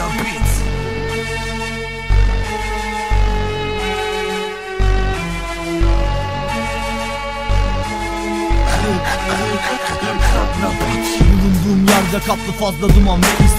Sinan Beats. Bulunduğum yerde kaplı fazla duman ve is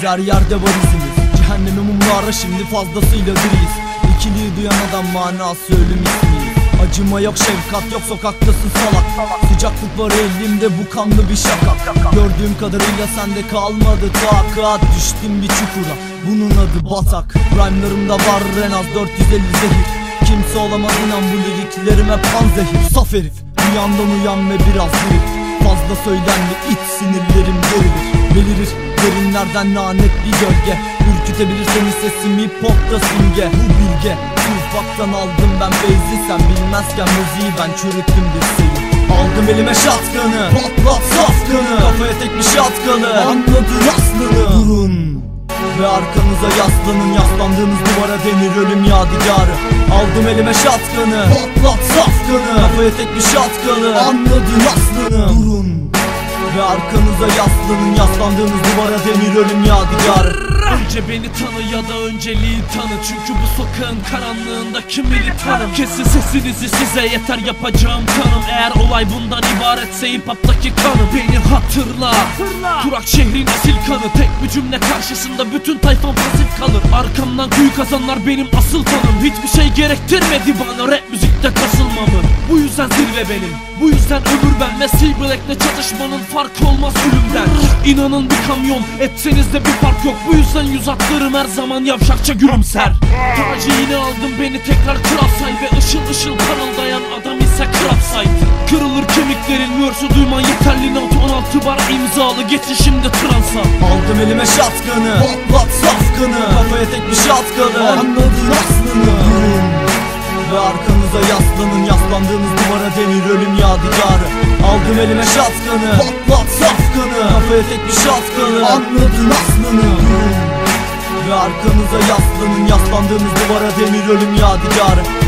Her yerde var izimiz. Cehennemi mumlara şimdi fazlasıyla biriyiz İkiliyi duyan adam manası ölüm ismi. Acıma yok şefkat yok sokaktasın salak. Sıcaklık var elimde bu kanlı bir şaka. Gördüğüm kadarıyla sende kalmadı takat. Düştüm bir çukura bunun adı batak. Rhyme'larımda var en az 450 zehir. Kimse olamaz inan bu liriklerime panzehir. Saf herif Uyandan uyan ve biraz diril Fazla söylendi iç sinirlerim gerilir Belirir derinlerden lanet bir gölge. Ürkütebilir seni sesim hip simge. Bu bilge Tufaktan aldım ben beyzi Sen bilmezken müziği ben çürüttüm dirseği Aldım elime şatkanı Patlat safkanı. Kafaya tek bir şatkanı. Anladın aslını Durun. Ve arkanıza yaslanın. Yaslandığınız duvara denir ölüm yadigarı. Aldım elime şatkanı Patlat safkanı. Kafaya tek bir şatkanı. Anladın aslını Durun ve arkanıza yaslanın Yaslandığınız duvara denir ölüm yadigarı. Önce beni tanı ya da önceliği tanı. Çünkü bu sokağın karanlığında kim tanım. Kesin sesinizi size yeter yapacağım tanım. Eğer olay bundan ibaretse hip hop'taki kanım Beni hatırla, Turak şehrin asil kanı. Tek bir cümle karşısında bütün tayfam pasif kalır. Arkamdan kuyu kazanlar benim asıl tanım. Hiçbir şey gerektirmedi bana. Rap müzikte kasılmamı Bu yüzden zirve benim. Bu yüzden ömür ben. Ve Black'le çatışmanın farkı olmaz ölümden. İnanın bir kamyon. Etseniz de bir fark yok. Bu yüzden yüz atlarım her zaman yavşakça gülümser. Tacı yine aldım. Beni tekrar kral Ve ışıl ışıl parıldayan adam ise kral Kırılır kemiklerin verse duyman yeterli. Not 16 bar imzalı. Geçin şimdi transa Aldım elime şatkanı Patlat safkanı Kafaya tek bir şatkanı Anladın aslını yaslanın Yaslandığınız duvara denir ölüm yadigarı. Aldım elime şatkanı. Patlat safkanı. Kafaya tek bir şatkanı. Anladın aslını. Ve arkanıza yaslanın Yaslandığınız duvara denir ölüm yadigarı